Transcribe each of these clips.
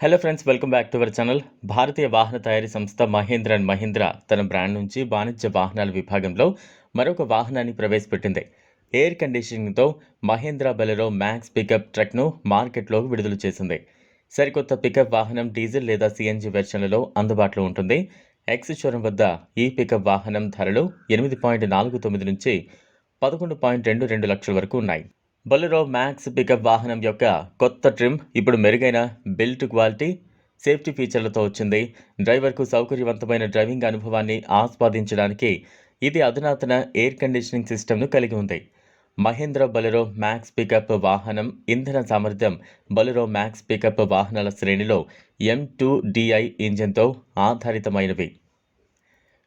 Hello friends welcome back to our channel భారతీయ వాహన తయారీ సంస్థ మహేంద్ర అండ్ మహీంద్ర తన బ్రాండ్ నుంచి వాణిజ్య వాహనాల విభాగంలో మరొక వాహనాన్ని ప్రవేశపెట్టింది. ఎయిర్ కండిషనింగ్తో మహేంద్ర బెలెరో మ్యాక్స్ పికప్ ట్రక్ను మార్కెట్లోకి విడుదల చేసింది. సరికొత్త పికప్ వాహనం డీజిల్ లేదా సిఎన్జి వెర్షన్లలో అందుబాటులో ఉంటుంది. ఎక్స్ షోరూం వద్ద ఈ పికప్ వాహనం ధరలు ఎనిమిది పాయింట్ నాలుగు తొమ్మిది నుంచి పదకొండు పాయింట్ రెండు రెండు లక్షల వరకు ఉన్నాయి. బొలెరో మ్యాక్స్ పికప్ వాహనం యొక్క కొత్త ట్రిమ్ ఇప్పుడు మెరుగైన బిల్ట్ క్వాలిటీ సేఫ్టీ ఫీచర్లతో వచ్చింది. డ్రైవర్కు సౌకర్యవంతమైన డ్రైవింగ్ అనుభవాన్ని ఆస్వాదించడానికి ఇది అధునాతన ఎయిర్ కండిషనింగ్ సిస్టమ్ను కలిగి ఉంది. మహేంద్ర బొలెరో మ్యాక్స్ పికప్ వాహనం ఇంధన సామర్థ్యం బొలెరో మ్యాక్స్ పికప్ వాహనాల శ్రేణిలో ఎం టూ డిఐ ఇంజన్తో ఆధారితమైనవి.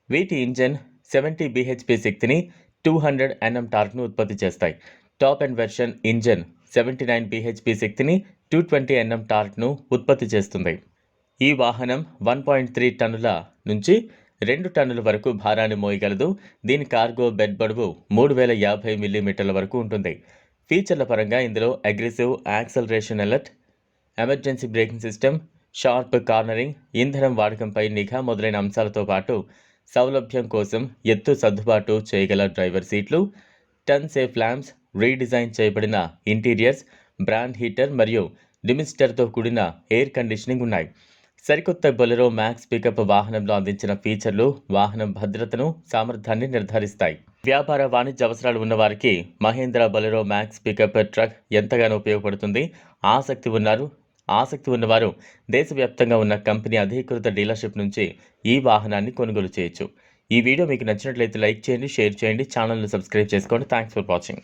వీటి ఇంజన్ సెవెంటీ బీహెచ్పి శక్తిని టూ హండ్రెడ్ ఎన్ఎం టార్క్ను ఉత్పత్తి చేస్తాయి. Top and version engine seventy nine BHP శక్తిని టూ ట్వంటీ ఎన్ఎం టార్క్ను ఉత్పత్తి చేస్తుంది. ఈ వాహనం వన్ పాయింట్ త్రీ టన్నుల నుంచి రెండు టన్నుల వరకు భారాన్ని మోయగలదు. దీని కార్గో బెడ్ బడువు మూడు వేల యాభై మిల్లీమీటర్ల వరకు ఉంటుంది. ఫీచర్ల పరంగా ఇందులో aggressive acceleration alert emergency braking system sharp cornering ఇంధనం వాడకంపై నిఘా మొదలైన అంశాలతో పాటు సౌలభ్యం కోసం ఎత్తు సర్దుబాటు చేయగల డ్రైవర్ సీట్లు టన్ సేఫ్ ల్యాంప్స్ రీడిజైన్ చేయబడిన ఇంటీరియర్స్ బ్రాండ్ హీటర్ మరియు డిమిస్టర్తో కూడిన ఎయిర్ కండిషనింగ్ ఉన్నాయి. సరికొత్త బొలెరో మ్యాక్స్ పికప్ వాహనంలో అందించిన ఫీచర్లు వాహనం భద్రతను సామర్థ్యాన్ని నిర్ధారిస్తాయి. వ్యాపార వాణిజ్య అవసరాలు ఉన్నవారికి Mahindra Bolero Max pickup truck ఎంతగానో ఉపయోగపడుతుంది. ఆసక్తి ఉన్నారు. ఆసక్తి ఉన్నవారు దేశవ్యాప్తంగా ఉన్న కంపెనీ అధీకృత డీలర్షిప్ నుంచి ఈ వాహనాన్ని కొనుగోలు చేయొచ్చు. ఈ వీడియో మీకు నచ్చినట్లయితే లైక్ చేయండి షేర్ చేయండి ఛానల్ను సబ్స్క్రైబ్ చేసుకోండి. Thanks for watching.